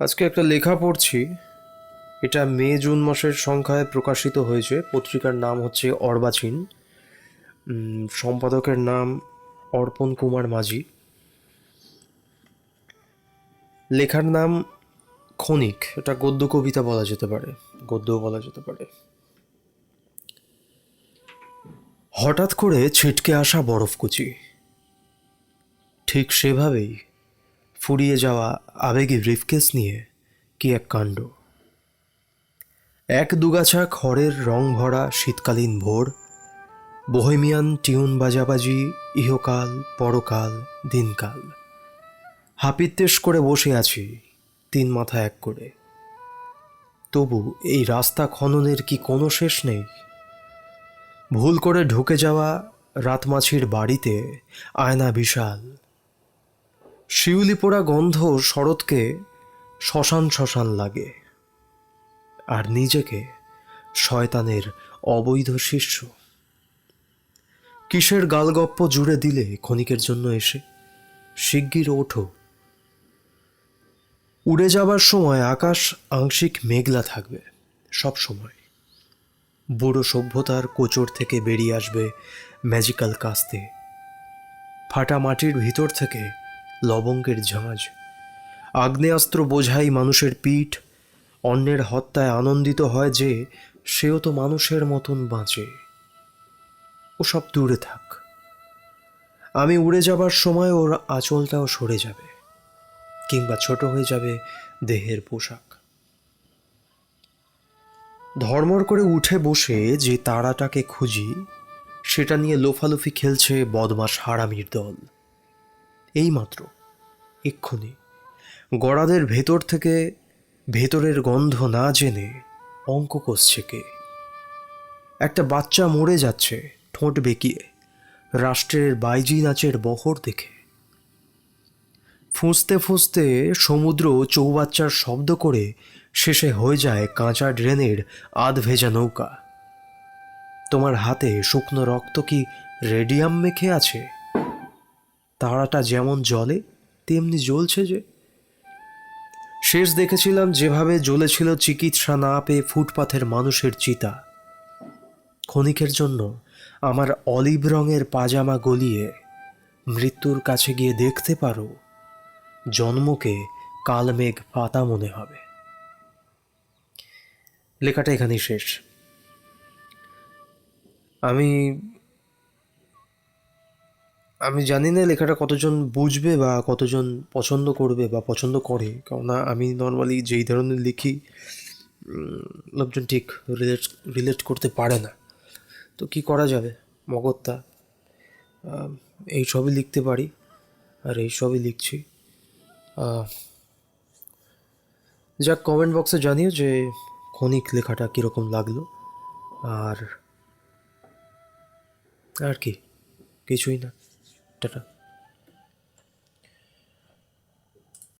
আজকে একটা লেখা পড়ছি। এটা মে, জুন মাসের সংখ্যায় প্রকাশিত হয়েছে। পত্রিকার নাম হচ্ছে অর্বাচীন। সম্পাদকের নাম অর্পণ কুমার মাঝি। লেখার নাম ক্ষণিক। এটা গদ্য কবিতা বলা যেতে পারে। গদ্য বলা যেতে পারে। হঠাৎ করে ছিটকে আসা বরফকুচি। ঠিক সেভাবেই ফুরিয়ে যাওয়া আবেগী ব্রিফকেস নিয়ে কি এক কাণ্ড? এক দুগাছা খড়ের রং ভরা শীতকালীন ভোর, বোহেমিয়ান টিউন বাজাবাজি, ইহকাল, পরকাল, দিনকাল। হাপিত্তেশ করে বসে আছি, তিন মাথা এক করে। তবু এই রাস্তা খননের কি কোনো শেষ নেই? ভুল করে ঢুকে যাওয়া রাতমাছির বাড়িতে আয়না বিশাল শিউলি পোড়া গন্ধ শরৎকে শ্মশান শ্মশান লাগে, আর নিজেকে শয়তানের অবৈধ শিষ্য। কিসের গালগপ্প জুড়ে দিলে ক্ষণিকের জন্য এসে? শিগগির ওঠো। উড়ে যাবার সময় আকাশ আংশিক মেঘলা থাকবে সব সময়। বুড়ো সভ্যতার কোচর থেকে বেরিয়ে আসবে ম্যাজিক্যাল কাস্তে। ফাটা মাটির ভিতর থেকে লবঙ্গের ঝাঁঝ আগ্নেয়াস্ত্র বোঝাই মানুষের পিঠ, অন্যের হত্যায় আনন্দিত হয় যে, সেও তো মানুষের মতন বাঁচে। ও সব দূরে থাক। আমি উড়ে যাবার সময় ওর আঁচলটাও সরে যাবে, কিংবা ছোট হয়ে যাবে দেহের পোশাক। ধর্মর করে উঠে বসে যে তারাটাকে খুঁজি, সেটা নিয়ে লোফালুফি খেলছে বদমাস হারামির দল। এইমাত্র এক্ষুনি। গড়াদের ভেতর থেকে ভেতরের গন্ধ না জেনে অঙ্ক কষছে কে। একটা বাচ্চা মরে যাচ্ছে ঠোঁট বেঁকিয়ে, রাষ্ট্রের বাইজি নাচের বহর দেখে। ফুঁসতে ফুঁসতে সমুদ্র চৌবাচ্চার শব্দ করে শেষে হয়ে যায় কাঁচা ড্রেনের আধ ভেজা নৌকা। তোমার হাতে শুকনো রক্ত কি রেডিয়াম মেখে আছে? তারাটা যেমন জলে তেমনি জ্বলছে যে। শেষ দেখেছিলাম যেভাবে জ্বলেছিল চিকিৎসা না পেয়ে ফুটপাথের মানুষের চিতা। ক্ষণিকের জন্য আমার অলিভ রঙের পাজামা গলিয়ে মৃত্যুর কাছে গিয়ে দেখতে পারো, জন্মকে কালমেঘ পাতা মনে হবে। লেখাটা এখানেই শেষ। আমি আমি জানি না লেখাটা কতজন বুঝবে বা কতজন পছন্দ করবে বা পছন্দ করে। কেননা আমি নর্মালি যেই ধরনের লিখি লোকজন ঠিক রিলেট রিলেট করতে পারে না। তো কি করা যাবে? মগত্তা এই সবই লিখতে পারি, আর এই সবই লিখছি। যাক কমেন্ট বক্সে জানিও যে ক্ষণিক লেখাটা কীরকম লাগল। আর আর কি? কিছুই না। better